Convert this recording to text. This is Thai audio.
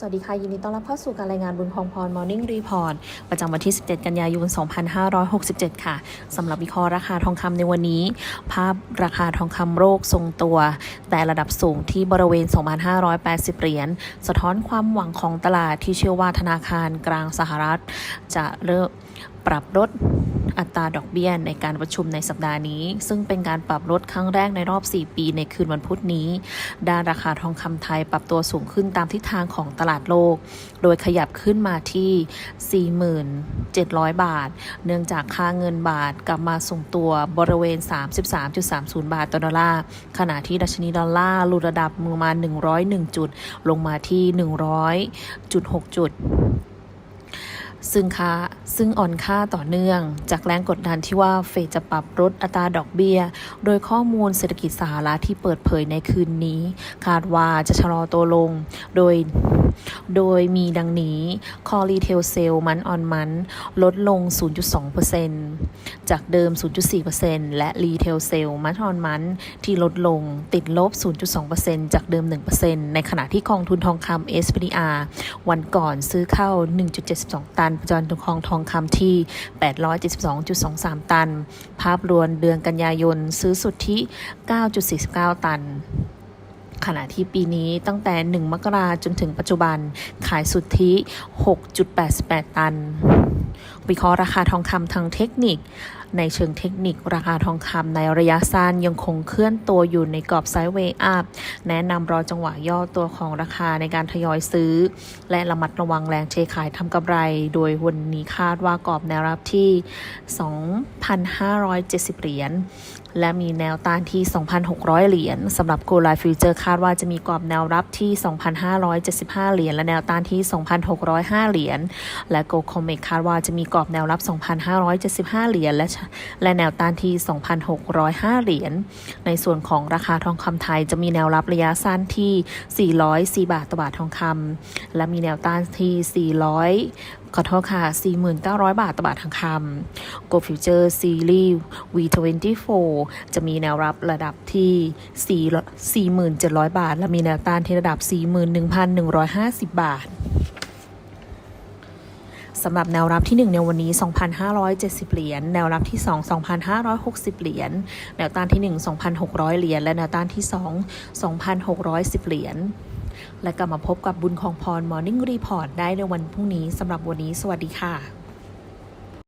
สวัสดีค่ะ ยินดีต้อนรับเข้าสู่การรายงานบุญคองพร Morning Report ประจำวันที่ 17 กันยายน 2567 ค่ะสำหรับวิเคราะห์ราคาทองคำในวันนี้ ภาพราคาทองคำโลกทรงตัว แต่ระดับสูงที่บริเวณ 2,580 เหรียญ สะท้อนความหวังของตลาดที่เชื่อว่าธนาคารกลางสหรัฐ จะเริ่มปรับลด อัตราดอกเบี้ยในการประชุมในสัปดาห์นี้ ซึ่งเป็นการปรับลดครั้งแรกในรอบ 4 ปีในคืนวันพุธนี้ด้านราคาทองคำไทยปรับตัวสูงขึ้นตามทิศทางของตลาดโลก โดยขยับขึ้นมาที่ 4,700 บาท เนื่องจากค่าเงินบาทกลับมาส่งตัวบริเวณ 33.30 บาทต่อดอลลาร์ขณะที่ดัชนีดอลลาร์หลุดระดับประมาณ 101 จุด ลงมาที่ 100.6 จุด ซึ่งค่าซึ่งอ่อนค่าต่อเนื่อง จากแรงกดดันที่ว่าเฟดจะปรับลดอัตราดอกเบี้ย โดยข้อมูลเศรษฐกิจสหรัฐที่เปิดเผยในคืนนี้ คาดว่าจะชะลอตัวลง โดยโดยมีดังนี้คอรีเทลเซลมันออนมันลดลง 0.2%จากเดิม 0.4%และรีเทลเซลมันออนมันที่ลดลงติดลบ 0.2%จากเดิม 1%ในขณะที่กองทุนทองคำ SPDR วันก่อนซื้อเข้า 1.72 ตันปัจจุบันทองทองคำที่ 872.23 ตัน ภาพรวมเดือนกันยายนซื้อสุทธิ 9.49 ตัน ขณะที่ปีนี้ตั้งแต่ 1 มกราจนถึงปัจจุบันขายสุทธิ 6.88 ตัน วิเคราะห์ราคาทองคำทางเทคนิค ในเชิงเทคนิคราคาทองคำในระยะสั้นยังคงเคลื่อนตัวอยู่ในกรอบไซด์เวย์อัพแนะนำรอจังหวะย่อตัวของราคาในการทยอยซื้อ และระมัดระวังแรงเทขายทำกำไร โดยวันนี้คาดว่ากรอบแนวรับที่ 2,570 เหรียญและมีแนวต้านที่ 2,600 เหรียญสำหรับโกล i ฟิวเจอร์คาดว่าจะมีกรอบแนวรับที่ 2,575 เหรียญและแนวต้านที่ 2,605 เหรียญ และโกคอมเมกคาดว่าจะมีกรอบแนวรับ 2,575 เหรียญและและแนวต้านที่ 2,605 เหรียญ ในส่วนของราคาทองคำไทยจะมีแนวรับระยะสั้นที่ 404 บาทต่อบาททองคำและมีแนวต้านที่ 400 ขอโทษค่ะ 4,900 บาทต่อบาททองคำ Go Future Series V24 จะมีแนวรับระดับที่ 4 4,700 บาท และมีแนวต้านที่ระดับ 41,150 บาทสำหรับแนวรับที่ 1 ในวันนี้ 2,570 เหรียญ แนวรับที่ 2 2,560 เหรียญ แนวต้านที่ 1 2,600 เหรียญ และแนวต้านที่ 2 2,610 เหรียญ และกลับมาพบกับบุญของพร Morning Report ได้ในวันพรุ่งนี้สำหรับวันนี้ สวัสดีค่ะ